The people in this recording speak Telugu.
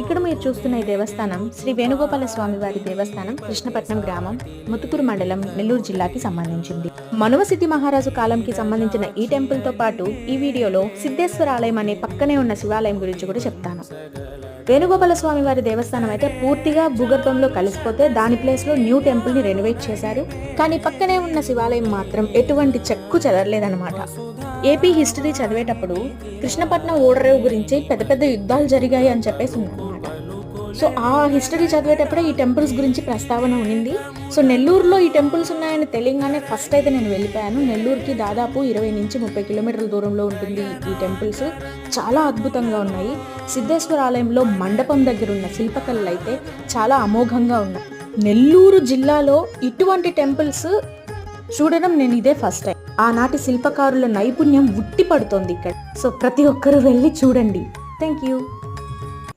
ఇక్కడ మీరు చూస్తున్న ఈ దేవస్థానం శ్రీ వేణుగోపాల స్వామి వారి దేవస్థానం కృష్ణపట్నం గ్రామం ముతుకూరు మండలం నెల్లూరు జిల్లాకి సంబంధించింది. మనువసిద్ధి మహారాజు కాలంకి సంబంధించిన ఈ టెంపుల్తో పాటు ఈ వీడియోలో సిద్ధేశ్వర ఆలయం అనే పక్కనే ఉన్న శివాలయం గురించి కూడా చెప్తాను. వేణుగోపాల స్వామి వారి దేవస్థానం అయితే పూర్తిగా భూగర్భంలో కలిసిపోతే దాని ప్లేస్లో న్యూ టెంపుల్ని రెనోవేట్ చేశారు. కానీ పక్కనే ఉన్న శివాలయం మాత్రం ఎటువంటి చెక్కు చెదరలేదన్నమాట. ఏపీ హిస్టరీ చదివేటప్పుడు కృష్ణపట్నం ఓడరేవు గురించి పెద్ద పెద్ద యుద్ధాలు జరిగాయి అని చెప్పేసి సో ఆ హిస్టరీ చదివేటప్పుడే ఈ టెంపుల్స్ గురించి ప్రస్తావన ఉండింది. సో నెల్లూరులో ఈ టెంపుల్స్ ఉన్నాయని తెలియగానే ఫస్ట్ అయితే నేను వెళ్ళిపోయాను. నెల్లూరుకి దాదాపు ఇరవై నుంచి ముప్పై కిలోమీటర్ల దూరంలో ఉంటుంది ఈ టెంపుల్స్ చాలా అద్భుతంగా ఉన్నాయి. సిద్ధేశ్వర ఆలయంలో మండపం దగ్గర ఉన్న శిల్పకళలు అయితే చాలా అమోఘంగా ఉన్నాయి. నెల్లూరు జిల్లాలో ఇటువంటి టెంపుల్స్ చూడడం నేను ఇదే ఫస్ట్ టైం ఆనాటి శిల్పకారుల నైపుణ్యం ఉట్టి పడుతోంది ఇక్కడ. సో ప్రతి ఒక్కరూ వెళ్ళి చూడండి. Thank you